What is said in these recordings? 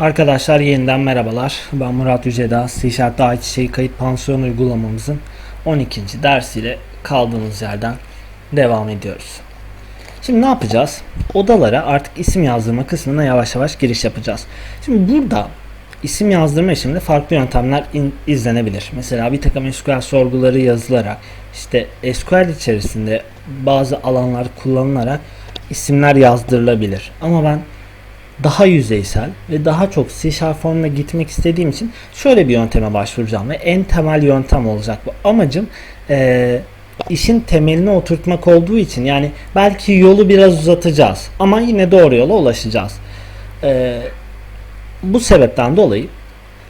Arkadaşlar yeniden merhabalar. Ben Murat Yüceda. C Sharp Daha Çiçeği Kayıt Pansiyon uygulamamızın 12. dersiyle kaldığımız yerden devam ediyoruz. Şimdi ne yapacağız? Odalara artık isim yazdırma kısmına yavaş yavaş giriş yapacağız. Şimdi burada isim yazdırma işleminde farklı yöntemler in- izlenebilir. Mesela bir takım SQL sorguları yazılarak, işte SQL içerisinde bazı alanlar kullanılarak isimler yazdırılabilir. Ama ben daha yüzeysel ve daha çok C Sharp formuna gitmek istediğim için şöyle bir yönteme başvuracağım ve en temel yöntem olacak bu. Amacım eee, işin temelini oturtmak olduğu için yani belki yolu biraz uzatacağız ama yine doğru yola ulaşacağız. Eee, bu sebepten dolayı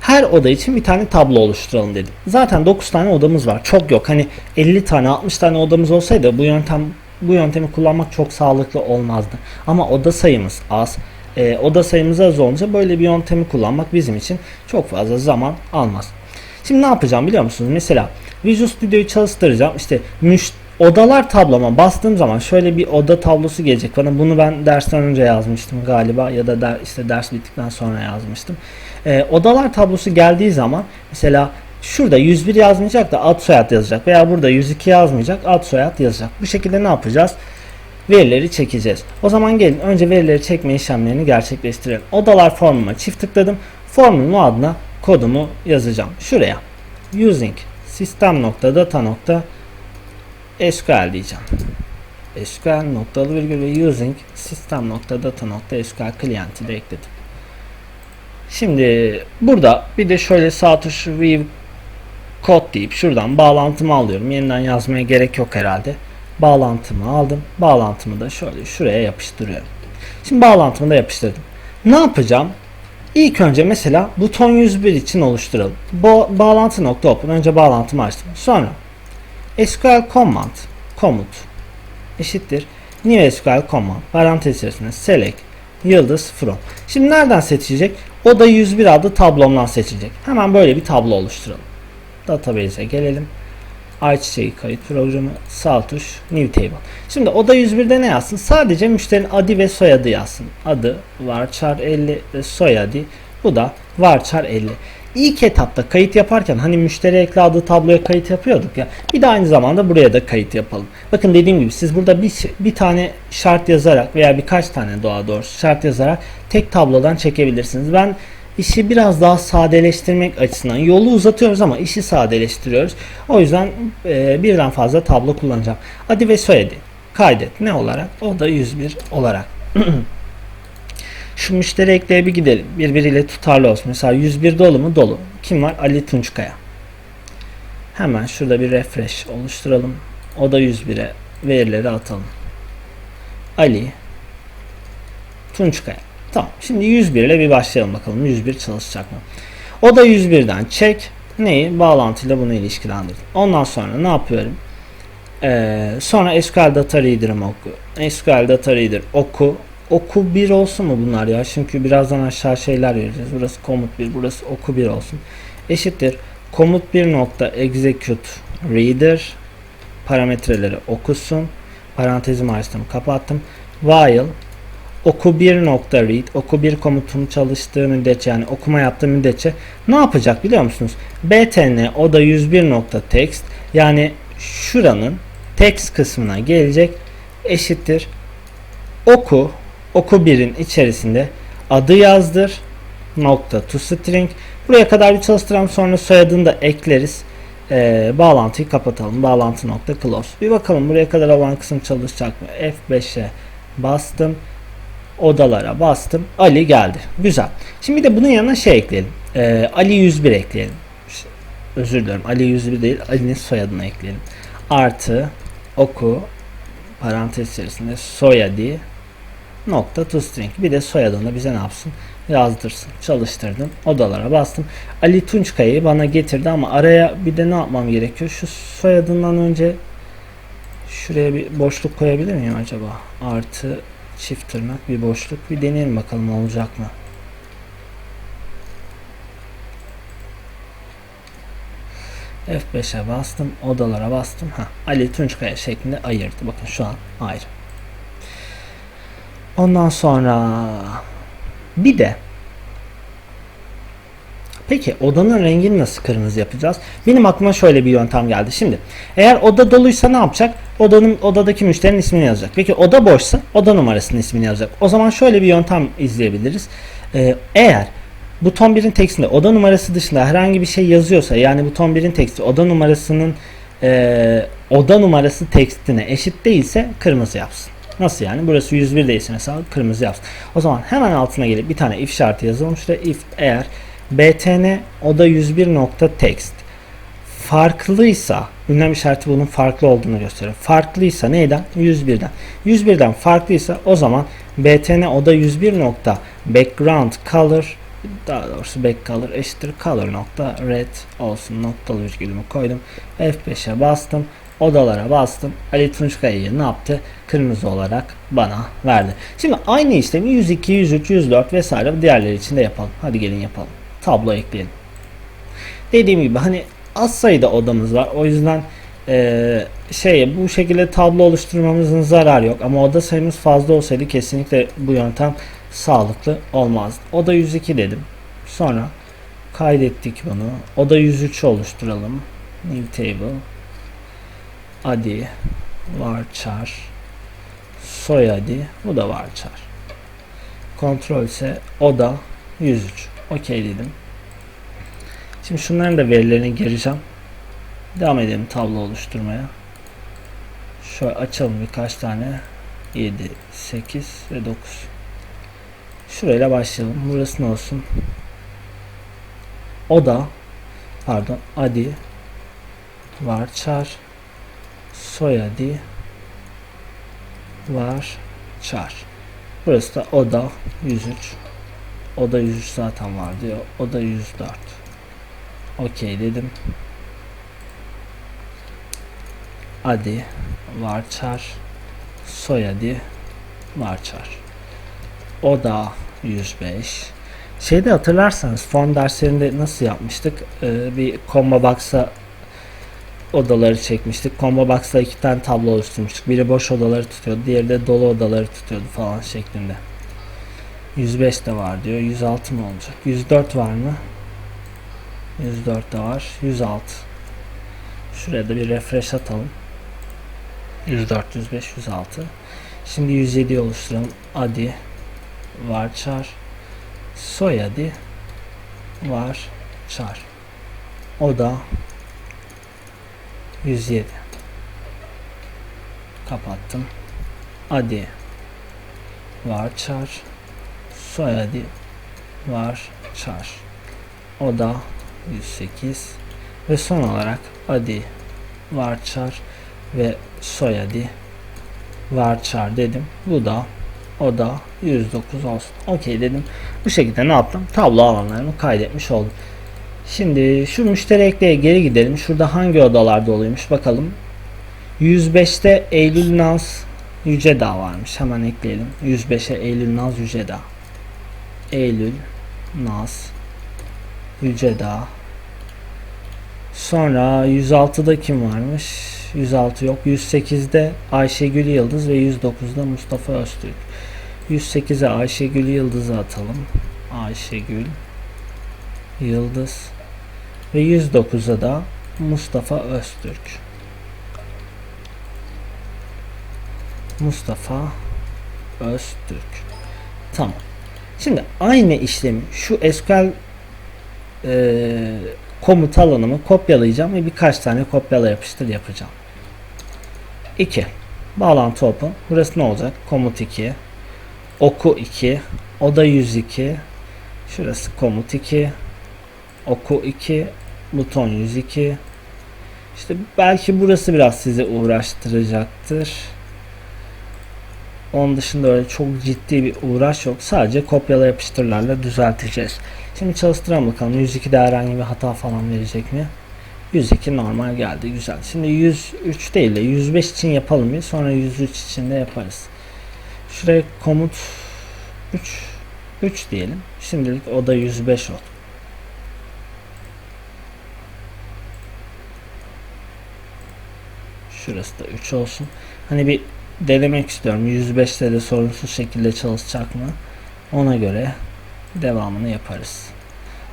her oda için bir tane tablo oluşturalım dedim. Zaten 9 tane odamız var. Çok yok. Hani 50 tane 60 tane odamız olsaydı bu yöntem bu yöntemi kullanmak çok sağlıklı olmazdı. Ama oda sayımız az. Ee, oda sayımız az olunca böyle bir yöntemi kullanmak bizim için çok fazla zaman almaz. Şimdi ne yapacağım biliyor musunuz? Mesela Visual Studio'yu çalıştıracağım. İşte müş odalar tabloma bastığım zaman şöyle bir oda tablosu gelecek bana. Bunu ben dersten önce yazmıştım galiba ya da der, işte ders bittikten sonra yazmıştım. Ee, odalar tablosu geldiği zaman mesela şurada 101 yazmayacak da ad soyad yazacak veya burada 102 yazmayacak ad soyad yazacak. Bu şekilde ne yapacağız? Verileri çekeceğiz. O zaman gelin önce verileri çekme işlemlerini gerçekleştirelim. Odalar formuma çift tıkladım. Formun adına kodumu yazacağım. Şuraya using system.data.sql diyeceğim. SQL noktalı virgül ve using system.data.sql client'i de ekledim. Şimdi burada bir de şöyle sağ tuş view kod deyip şuradan bağlantımı alıyorum. Yeniden yazmaya gerek yok herhalde. Bağlantımı aldım. Bağlantımı da şöyle şuraya yapıştırıyorum. Şimdi bağlantımı da yapıştırdım. Ne yapacağım? İlk önce mesela buton 101 için oluşturalım. Bu bağlantı nokta open. Önce bağlantımı açtım. Sonra SQL command komut eşittir new SQL command parantez içerisinde select yıldız from. Şimdi nereden seçecek? O da 101 adlı tablomdan seçecek. Hemen böyle bir tablo oluşturalım. Database'e gelelim. Ayçiçeği kayıt programı sağ tuş new table. Şimdi oda 101'de ne yazsın? Sadece müşterinin adı ve soyadı yazsın. Adı varchar 50 ve soyadı bu da varchar 50. İlk etapta kayıt yaparken hani müşteri ekle adı tabloya kayıt yapıyorduk ya. Bir de aynı zamanda buraya da kayıt yapalım. Bakın dediğim gibi siz burada bir, bir tane şart yazarak veya birkaç tane doğa doğrusu şart yazarak tek tablodan çekebilirsiniz. Ben işi biraz daha sadeleştirmek açısından yolu uzatıyoruz ama işi sadeleştiriyoruz. O yüzden e, birden fazla tablo kullanacağım. Adı ve soyadı kaydet. Ne olarak? O da 101 olarak. Şu müşteri ekleye bir gidelim. Birbiriyle tutarlı olsun. Mesela 101 dolu mu? Dolu. Kim var? Ali Tunçkaya. Hemen şurada bir refresh oluşturalım. O da 101'e verileri atalım. Ali Tunçkaya. Tamam. Şimdi 101 ile bir başlayalım bakalım. 101 çalışacak mı? O da 101'den çek. Neyi? Bağlantıyla bunu ilişkilendirdim. Ondan sonra ne yapıyorum? Ee, sonra SQL Data Reader'ımı oku. SQL Data Reader oku. Oku 1 olsun mu bunlar ya? Çünkü birazdan aşağı şeyler vereceğiz. Burası komut 1, burası oku 1 olsun. Eşittir. Komut 1 nokta execute reader parametreleri okusun. Parantezimi açtım, kapattım. While oku 1 nokta read oku 1 komutun çalıştığı müddetçe yani okuma yaptığı müddetçe ne yapacak biliyor musunuz? btn o da 101 nokta text yani şuranın text kısmına gelecek eşittir. Oku oku 1'in içerisinde adı yazdır nokta to string. Buraya kadar bir çalıştıralım sonra soyadını da ekleriz. Ee, bağlantıyı kapatalım bağlantı nokta close. Bir bakalım buraya kadar olan kısım çalışacak mı? F5'e bastım odalara bastım. Ali geldi. Güzel. Şimdi de bunun yanına şey ekleyelim. Ee, Ali 101 ekleyelim. Özür dilerim. Ali 101 değil. Ali'nin soyadını ekleyelim. Artı oku parantez içerisinde soyadı nokta to string. Bir de soyadını bize ne yapsın? Yazdırsın. Çalıştırdım. Odalara bastım. Ali Tunçkaya'yı bana getirdi ama araya bir de ne yapmam gerekiyor? Şu soyadından önce şuraya bir boşluk koyabilir miyim acaba? Artı çift tırnak bir boşluk bir deneyelim bakalım olacak mı? F5'e bastım, odalara bastım. Ha, Ali Tunçkaya şeklinde ayırdı. Bakın şu an ayrı. Ondan sonra bir de Peki odanın rengini nasıl kırmızı yapacağız? Benim aklıma şöyle bir yöntem geldi. Şimdi eğer oda doluysa ne yapacak? Odanın odadaki müşterinin ismini yazacak. Peki oda boşsa oda numarasının ismini yazacak. O zaman şöyle bir yöntem izleyebiliriz. Ee, eğer buton 1'in tekstinde oda numarası dışında herhangi bir şey yazıyorsa yani buton 1'in teksti oda numarasının e, oda numarası tekstine eşit değilse kırmızı yapsın. Nasıl yani? Burası 101 değilse mesela kırmızı yapsın. O zaman hemen altına gelip bir tane if şartı yazalım. Şurada if eğer btn oda 101 nokta text farklıysa ünlem işareti bunun farklı olduğunu gösteriyor. Farklıysa neyden? 101'den. 101'den farklıysa o zaman btn oda 101 nokta background color daha doğrusu back color eşittir color nokta red olsun noktalı virgülümü koydum. F5'e bastım. Odalara bastım. Ali Tunçkaya'yı ne yaptı? Kırmızı olarak bana verdi. Şimdi aynı işlemi 102, 103, 104 vesaire diğerleri için de yapalım. Hadi gelin yapalım. Tablo ekleyelim. Dediğim gibi hani az sayıda odamız var. O yüzden eee, şey bu şekilde tablo oluşturmamızın zararı yok. Ama oda sayımız fazla olsaydı kesinlikle bu yöntem sağlıklı olmazdı. Oda 102 dedim. Sonra kaydettik bunu. Oda 103 oluşturalım. New table. Adi varchar soyadi bu da varchar. Kontrol ise oda 103. Okey dedim. Şimdi şunların da verilerini gireceğim. Devam edelim tablo oluşturmaya. Şöyle açalım birkaç tane. 7, 8 ve 9. Şurayla başlayalım. Burası ne olsun? Oda pardon adi varchar soyadi var çar. Burası da oda 103. Oda 103 zaten var diyor. Oda 104. Okey dedim. Adi var çar. Soyadi var çar. Oda 105. Şeyde hatırlarsanız form derslerinde nasıl yapmıştık? Ee, bir combo box'a odaları çekmiştik. Combo Box'ta iki tane tablo oluşturmuştuk. Biri boş odaları tutuyordu, diğeri de dolu odaları tutuyordu falan şeklinde. 105 de var diyor. 106 mı olacak? 104 var mı? 104 de var. 106. Şuraya da bir refresh atalım. 104, 105, 106. Şimdi 107 oluşturalım. Adi varchar soyadi var char. O da 107 kapattım adi var çar soyadi var çar o da 108 ve son olarak adi var çar ve soyadi var çar dedim bu da o da 109 olsun okey dedim bu şekilde ne yaptım tablo alanlarımı kaydetmiş oldum Şimdi şu müşteri ekleye geri gidelim. Şurada hangi odalar doluymuş bakalım. 105'te Eylül Naz Yücedağ varmış. Hemen ekleyelim. 105'e Eylül Naz Yücedağ. Eylül Naz Yücedağ. Sonra 106'da kim varmış? 106 yok. 108'de Ayşegül Yıldız ve 109'da Mustafa Öztürk. 108'e Ayşegül Yıldız'ı atalım. Ayşegül Yıldız ve 109'a da Mustafa Öztürk. Mustafa Öztürk. Tamam. Şimdi aynı işlemi şu SQL e, komut alanımı kopyalayacağım ve birkaç tane kopyala yapıştır yapacağım. 2. Bağlantı open. Burası ne olacak? Komut 2. Oku 2. Oda 102. Şurası komut 2 oku 2 buton 102 işte belki burası biraz sizi uğraştıracaktır onun dışında öyle çok ciddi bir uğraş yok. Sadece kopyala yapıştırlarla düzelteceğiz. Şimdi çalıştıralım bakalım 102'de herhangi bir hata falan verecek mi? 102 normal geldi güzel. Şimdi 103 değil de 105 için yapalım bir sonra 103 için de yaparız. Şuraya komut 3 3 diyelim. Şimdilik o da 105 oldu. Şurası da 3 olsun. Hani bir denemek istiyorum. 105'te de sorunsuz şekilde çalışacak mı? Ona göre devamını yaparız.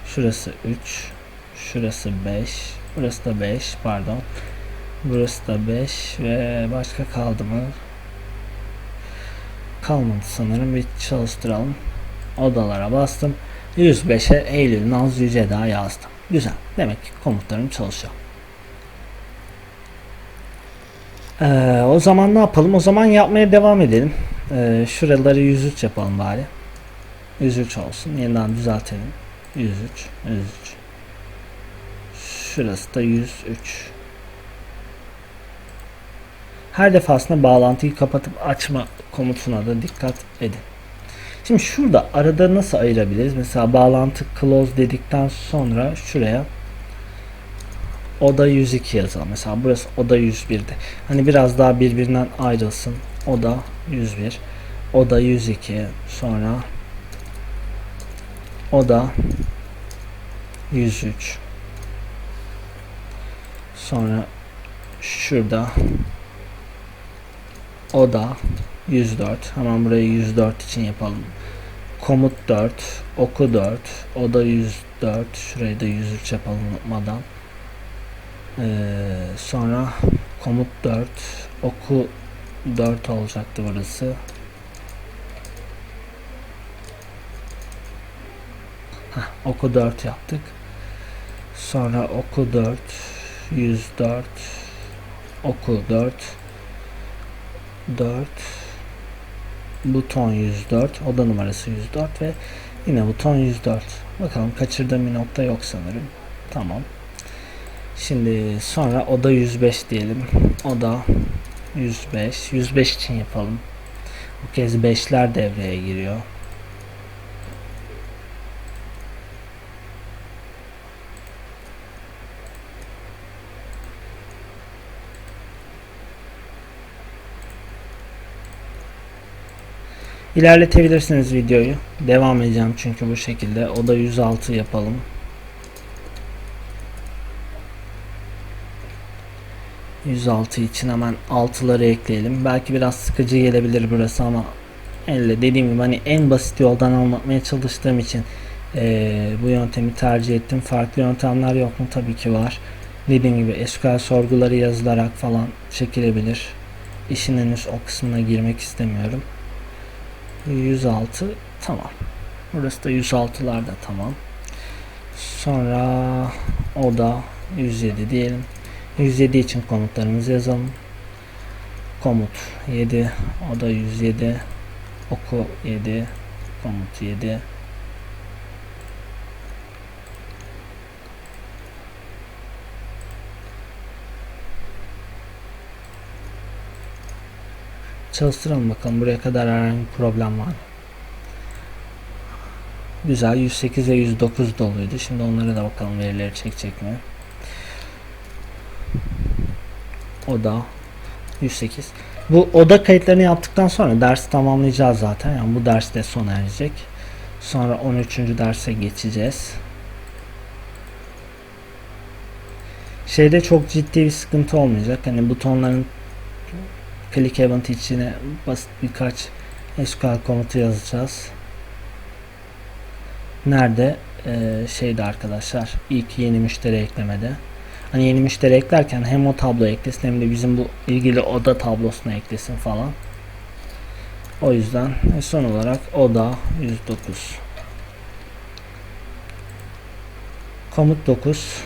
Şurası 3. Şurası 5. Burası da 5 pardon. Burası da 5 ve başka kaldı mı? Kalmadı sanırım. Bir çalıştıralım. Odalara bastım. 105'e Eylül Naz Yüce daha yazdım. Güzel. Demek ki komutlarım çalışıyor. Ee, o zaman ne yapalım? O zaman yapmaya devam edelim. Ee, şuraları 103 yapalım bari. 103 olsun. Yeniden düzeltelim. 103, 103. Şurası da 103. Her defasında bağlantıyı kapatıp açma komutuna da dikkat edin. Şimdi şurada arada nasıl ayırabiliriz? Mesela bağlantı close dedikten sonra şuraya oda 102 yazalım. Mesela burası oda 101'de. Hani biraz daha birbirinden ayrılsın. Oda 101, oda 102, sonra oda 103. Sonra şurada oda 104. Hemen burayı 104 için yapalım. Komut 4, oku 4, oda 104. Şurayı da 103 yapalım unutmadan. Ee, sonra komut 4, oku 4 olacaktı burası. Heh, oku 4 yaptık. Sonra oku 4, 104, oku 4, 4, buton 104, oda numarası 104 ve yine buton 104. Bakalım kaçırdığım bir nokta yok sanırım. Tamam. Şimdi sonra oda 105 diyelim. Oda 105. 105 için yapalım. Bu kez 5'ler devreye giriyor. İlerletebilirsiniz videoyu. Devam edeceğim çünkü bu şekilde. Oda 106 yapalım. %6 için hemen altıları ekleyelim. Belki biraz sıkıcı gelebilir burası ama elle dediğim gibi hani en basit yoldan anlatmaya çalıştığım için eee, bu yöntemi tercih ettim. Farklı yöntemler yok mu? Tabii ki var. Dediğim gibi SQL sorguları yazılarak falan çekilebilir. İşin henüz o kısmına girmek istemiyorum. 106 tamam. Burası da 106'lar da tamam. Sonra o da 107 diyelim. 107 için komutlarımızı yazalım. Komut 7, o da 107, oku 7, komut 7. Çalıştıralım bakalım buraya kadar herhangi bir problem var mı? Güzel 108 ve 109 doluydu. Şimdi onlara da bakalım verileri çekecek mi? Oda 108. Bu oda kayıtlarını yaptıktan sonra dersi tamamlayacağız zaten. Yani bu ders de sona erecek. Sonra 13. derse geçeceğiz. Şeyde çok ciddi bir sıkıntı olmayacak. Hani butonların click event içine basit birkaç SQL komutu yazacağız. Nerede? Ee, şeyde arkadaşlar ilk yeni müşteri eklemede. Hani yeni müşteri eklerken hem o tablo eklesin hem de bizim bu ilgili oda tablosuna eklesin falan. O yüzden e, son olarak oda 109. Komut 9.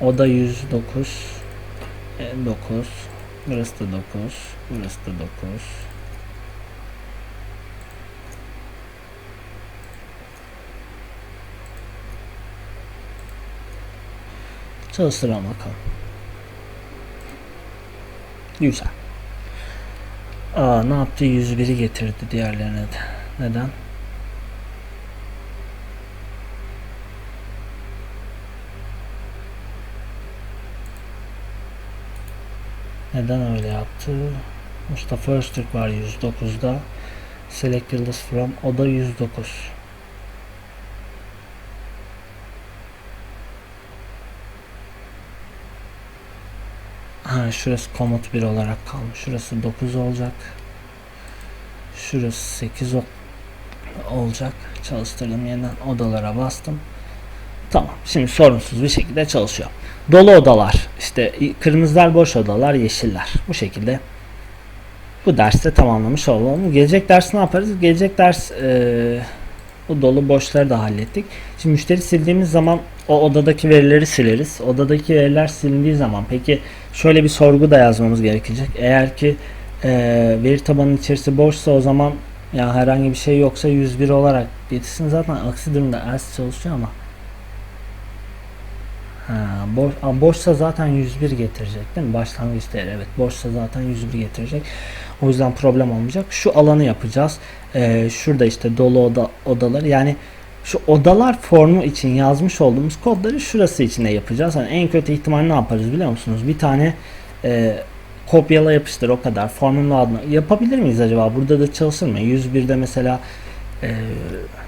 Oda 109. E, 9. Burası da 9. Burası da 9. Çalıştıralım bakalım. Güzel. Aa ne yaptı? 101'i getirdi diğerlerine de. Neden? Neden öyle yaptı? Mustafa Öztürk var 109'da. Select Yıldız from o da 109. Ha, şurası komut 1 olarak kalmış. Şurası 9 olacak. Şurası 8 olacak. Çalıştırdım yeniden odalara bastım. Tamam. Şimdi sorunsuz bir şekilde çalışıyor. Dolu odalar. işte kırmızılar boş odalar, yeşiller. Bu şekilde bu derste tamamlamış olalım. Gelecek ders ne yaparız? Gelecek ders eee, bu dolu boşları da hallettik. Şimdi müşteri sildiğimiz zaman o odadaki verileri sileriz. Odadaki veriler silindiği zaman peki şöyle bir sorgu da yazmamız gerekecek. Eğer ki eee, veri tabanının içerisi boşsa o zaman ya herhangi bir şey yoksa 101 olarak getirsin. Zaten aksi durumda else çalışıyor ama Ha, boş, Aa, boşsa zaten 101 getirecek değil mi? Başlangıç değeri evet. Boşsa zaten 101 getirecek. O yüzden problem olmayacak. Şu alanı yapacağız. Ee, şurada işte dolu oda odalar yani şu odalar formu için yazmış olduğumuz kodları şurası içinde yapacağız. Hani en kötü ihtimal ne yaparız biliyor musunuz? Bir tane e, kopyala yapıştır o kadar. Formun adını yapabilir miyiz acaba? Burada da çalışır mı? 101'de mesela e,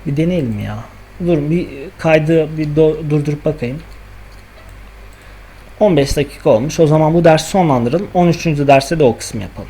bir deneyelim ya. Dur bir kaydı bir do- durdurup bakayım. 15 dakika olmuş. O zaman bu dersi sonlandıralım. 13. derste de o kısmı yapalım.